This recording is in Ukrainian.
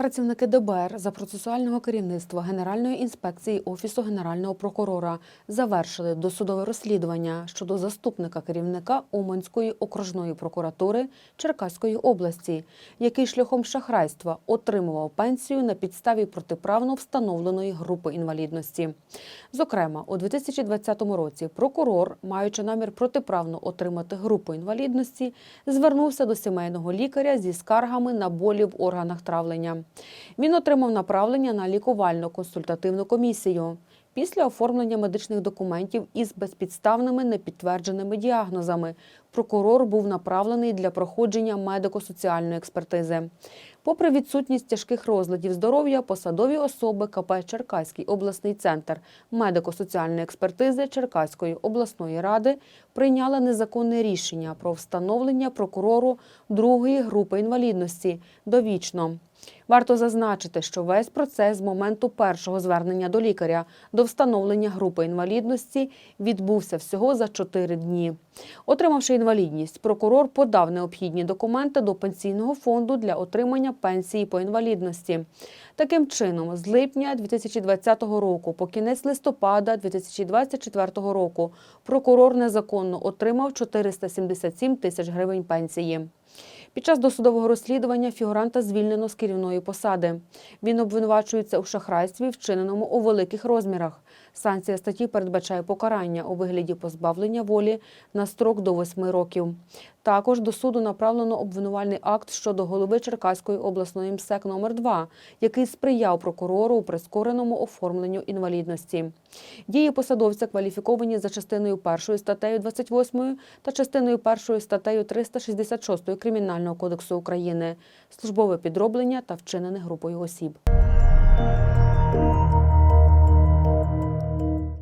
Працівники ДБР за процесуального керівництва Генеральної інспекції Офісу Генерального прокурора завершили досудове розслідування щодо заступника керівника Уманської окружної прокуратури Черкаської області, який шляхом шахрайства отримував пенсію на підставі протиправно встановленої групи інвалідності. Зокрема, у 2020 році прокурор, маючи намір протиправно отримати групу інвалідності, звернувся до сімейного лікаря зі скаргами на болі в органах травлення. Він отримав направлення на лікувально-консультативну комісію. Після оформлення медичних документів із безпідставними непідтвердженими діагнозами прокурор був направлений для проходження медико-соціальної експертизи. Попри відсутність тяжких розладів здоров'я, посадові особи КП Черкаський обласний центр медико-соціальної експертизи Черкаської обласної ради прийняли незаконне рішення про встановлення прокурору другої групи інвалідності довічно. Варто зазначити, що весь процес з моменту першого звернення до лікаря до встановлення групи інвалідності відбувся всього за 4 дні. Отримавши інвалідність, прокурор подав необхідні документи до пенсійного фонду для отримання пенсії по інвалідності. Таким чином, з липня 2020 року по кінець листопада 2024 року прокурор незаконно отримав 477 тисяч гривень пенсії. Під час досудового розслідування фігуранта звільнено з керівної посади. Він обвинувачується у шахрайстві, вчиненому у великих розмірах. Санкція статті передбачає покарання у вигляді позбавлення волі на строк до 8 років. Також до суду направлено обвинувальний акт щодо голови Черкаської обласної МСЕК номер 2 який сприяв прокурору у прискореному оформленню інвалідності. Дії посадовця кваліфіковані за частиною 1 статтею 28 та частиною 1 статтею 366 Кримінального кодексу України, службове підроблення та вчинене групою осіб.